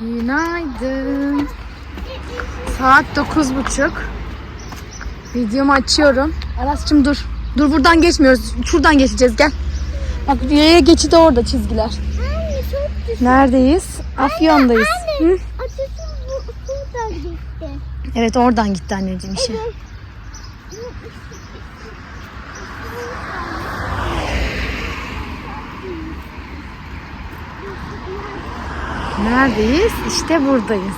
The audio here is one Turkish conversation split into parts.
Günaydın. Saat dokuz buçuk. Videomu açıyorum. Aras'cığım dur. Dur buradan geçmiyoruz. Şuradan geçeceğiz gel. Bak yaya geçidi orada çizgiler. Anne çok. Neredeyiz? Afyon'dayız. Hı? Anne Atatürk bu buradan gitti. Evet oradan gitti anneciğim işe. Evet. Neredeyiz? İşte buradayız.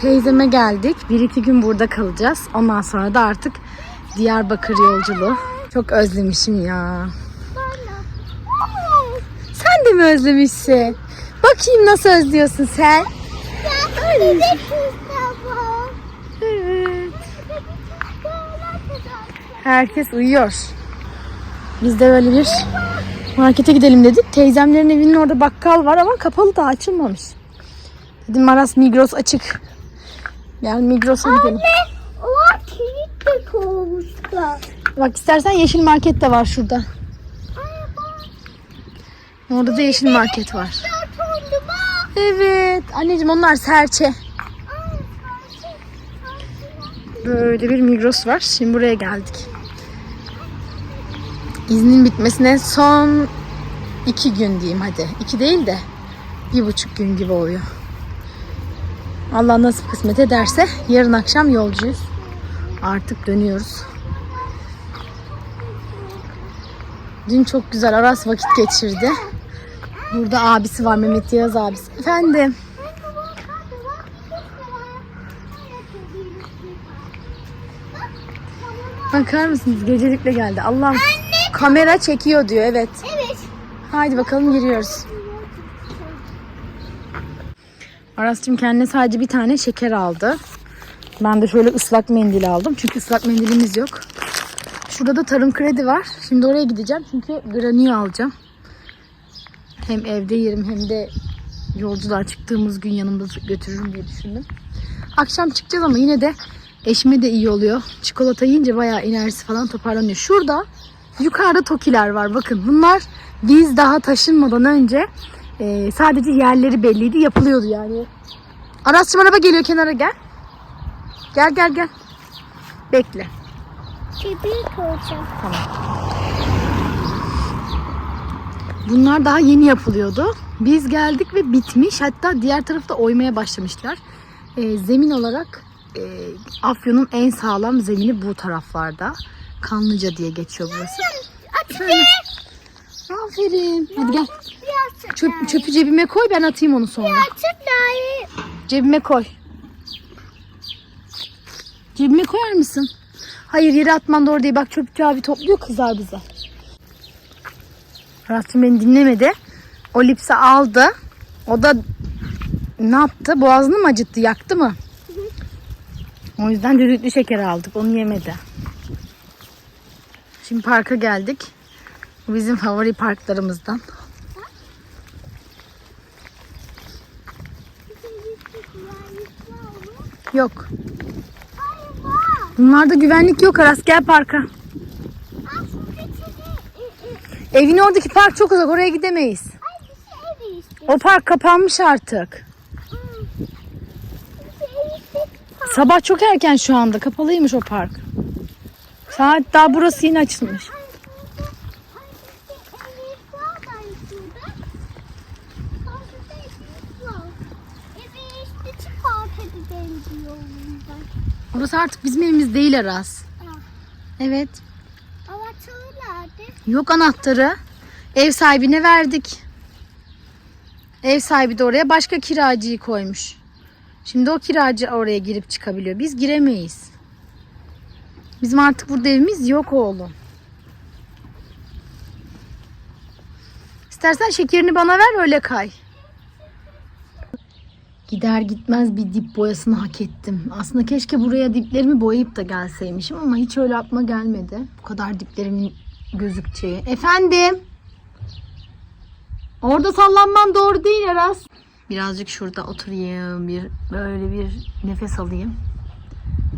Teyzeme geldik. Bir iki gün burada kalacağız. Ondan sonra da artık Diyarbakır yolculuğu. Çok özlemişim ya. Sen de mi özlemişsin? Bakayım nasıl özlüyorsun sen? Evet. Herkes uyuyor. Biz de böyle bir markete gidelim dedik. Teyzemlerin evinin orada bakkal var ama kapalı da açılmamış. Dedim Maras Migros açık. Gel Migros'a gidelim. Anne o kilit de kovmuşlar. Bak istersen yeşil market de var şurada. Anne. Orada da yeşil market var. Evet. Anneciğim onlar serçe. Böyle bir Migros var. Şimdi buraya geldik. İznin bitmesine son iki gün diyeyim hadi. İki değil de bir buçuk gün gibi oluyor. Allah nasip kısmet ederse yarın akşam yolcuyuz. Artık dönüyoruz. Dün çok güzel Aras vakit geçirdi. Burada abisi var Mehmet Yağız abisi. Efendim. Bakar mısınız? Gecelikle geldi. Allah'ım kamera çekiyor diyor. Evet. Evet. Haydi bakalım giriyoruz. Aras'cığım kendine sadece bir tane şeker aldı. Ben de şöyle ıslak mendil aldım. Çünkü ıslak mendilimiz yok. Şurada da tarım kredi var. Şimdi oraya gideceğim. Çünkü granül alacağım. Hem evde yerim hem de yolculuğa çıktığımız gün yanımda götürürüm diye düşündüm. Akşam çıkacağız ama yine de eşime de iyi oluyor. Çikolata yiyince bayağı enerjisi falan toparlanıyor. Şurada yukarıda tokiler var. Bakın bunlar biz daha taşınmadan önce e, sadece yerleri belliydi. Yapılıyordu yani. Arasçım araba geliyor kenara gel. Gel gel gel. Bekle. Çipiyi koyacağım. Bunlar daha yeni yapılıyordu. Biz geldik ve bitmiş. Hatta diğer tarafta oymaya başlamışlar. Ee, zemin olarak e, Afyon'un en sağlam zemini bu taraflarda. Kanlıca diye geçiyor burası. Açık Aferin. Hadi gel. Çöp, çöpü cebime koy ben atayım onu sonra. Cebime koy. Cebime koyar mısın? Hayır yere atman doğru değil. Bak çöpçü abi topluyor kızar bize. Rabbim beni dinlemedi. O lipsi aldı. O da ne yaptı? Boğazını mı acıttı? Yaktı mı? O yüzden düdüklü şeker aldık. Onu yemedi. Şimdi parka geldik. Bu bizim favori parklarımızdan. Yok. Bunlarda güvenlik yok Aras. Gel parka. Evin oradaki park çok uzak. Oraya gidemeyiz. O park kapanmış artık. Sabah çok erken şu anda. Kapalıymış o park. Saat daha burası yeni açılmış. Burası artık bizim evimiz değil Aras. Evet. Yok anahtarı. Ev sahibine verdik. Ev sahibi de oraya başka kiracıyı koymuş. Şimdi o kiracı oraya girip çıkabiliyor. Biz giremeyiz. Bizim artık burada evimiz yok oğlum. İstersen şekerini bana ver öyle kay. Gider gitmez bir dip boyasını hak ettim. Aslında keşke buraya diplerimi boyayıp da gelseymişim ama hiç öyle aklıma gelmedi. Bu kadar diplerimin gözükeceği. Efendim? Orada sallanman doğru değil Aras. Birazcık şurada oturayım. Bir böyle bir nefes alayım.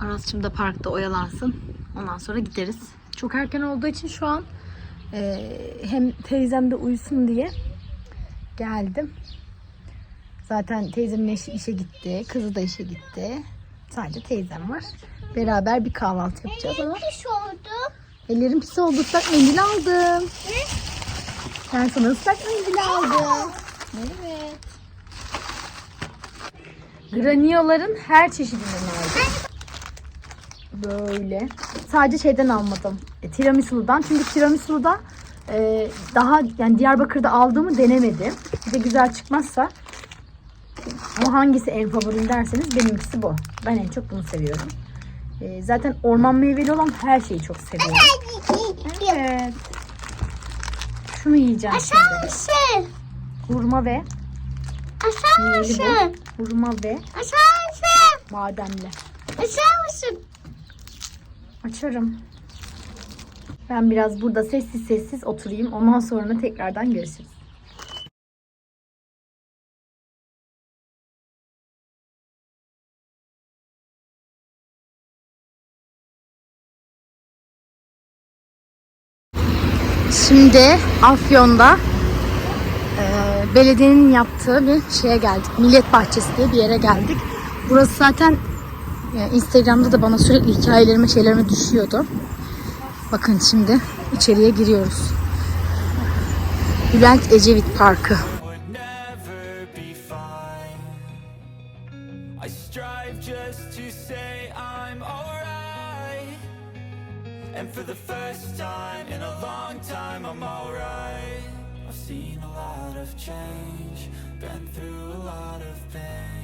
Aras'cığım da parkta oyalansın. Ondan sonra gideriz. Çok erken olduğu için şu an e, hem teyzem de uyusun diye geldim. Zaten teyzemin eşi işe gitti. Kızı da işe gitti. Sadece teyzem var. Beraber bir kahvaltı yapacağız ama Pis oldu. ellerim pis oldu. Islak mendil aldım. Ben sana ıslak mendil aldım. Evet. Granioların her çeşidinden aldım. Böyle. Sadece şeyden almadım. E, tiramisu'dan. Çünkü tiramisu'da e, daha yani Diyarbakır'da aldığımı denemedim. Bir de güzel çıkmazsa ama hangisi en favorim derseniz benimkisi bu. Ben en çok bunu seviyorum. E, zaten orman meyveli olan her şeyi çok seviyorum. Evet. Şunu yiyeceğim şimdi. Aşağı Hurma ve Aşağı. Hurma ve Aşağı bademli. Aşağı Açarım. Ben biraz burada sessiz sessiz oturayım. Ondan sonra tekrardan görüşürüz. Şimdi Afyon'da e, belediyenin yaptığı bir şeye geldik. Millet Bahçesi diye bir yere geldik. Burası zaten e, Instagram'da da bana sürekli hikayelerime şeylerime düşüyordu. Bakın şimdi içeriye giriyoruz. Bülent Ecevit Parkı. And for the first time in a long time, I'm alright. I've seen a lot of change, been through a lot of pain.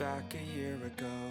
Back a year ago.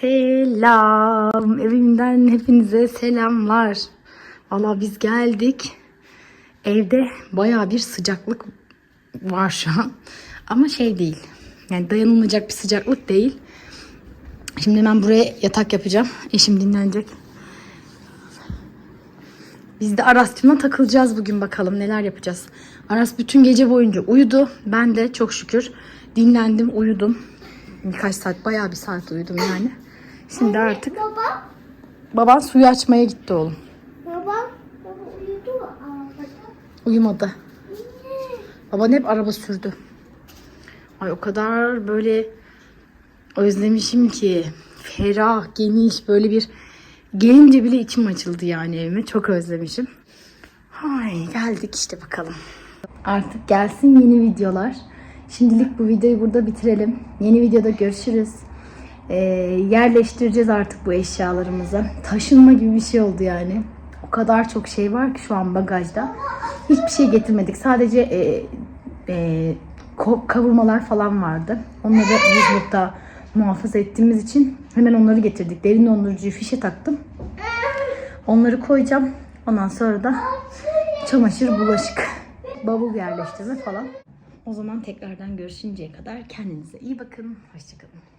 Selam. Evimden hepinize selamlar. Valla biz geldik. Evde baya bir sıcaklık var şu an. Ama şey değil. Yani dayanılmayacak bir sıcaklık değil. Şimdi ben buraya yatak yapacağım. Eşim dinlenecek. Biz de Aras'cığımla takılacağız bugün bakalım neler yapacağız. Aras bütün gece boyunca uyudu. Ben de çok şükür dinlendim, uyudum. Birkaç saat, bayağı bir saat uyudum yani. Şimdi artık Baba, baban suyu açmaya gitti oğlum. baba, baba uyudu mu? Arabada. Uyumadı. Baban hep araba sürdü. Ay o kadar böyle özlemişim ki. Ferah, geniş böyle bir gelince bile içim açıldı yani evime. Çok özlemişim. Ay geldik işte bakalım. Artık gelsin yeni videolar. Şimdilik bu videoyu burada bitirelim. Yeni videoda görüşürüz. Ee, yerleştireceğiz artık bu eşyalarımızı. Taşınma gibi bir şey oldu yani. O kadar çok şey var ki şu an bagajda. Hiçbir şey getirmedik. Sadece e, e, kavurmalar falan vardı. Onları buzlukta muhafaza ettiğimiz için hemen onları getirdik. Derin dondurucuyu fişe taktım. Onları koyacağım. Ondan sonra da çamaşır, bulaşık, bavul yerleştirme falan. O zaman tekrardan görüşünceye kadar kendinize iyi bakın. Hoşçakalın.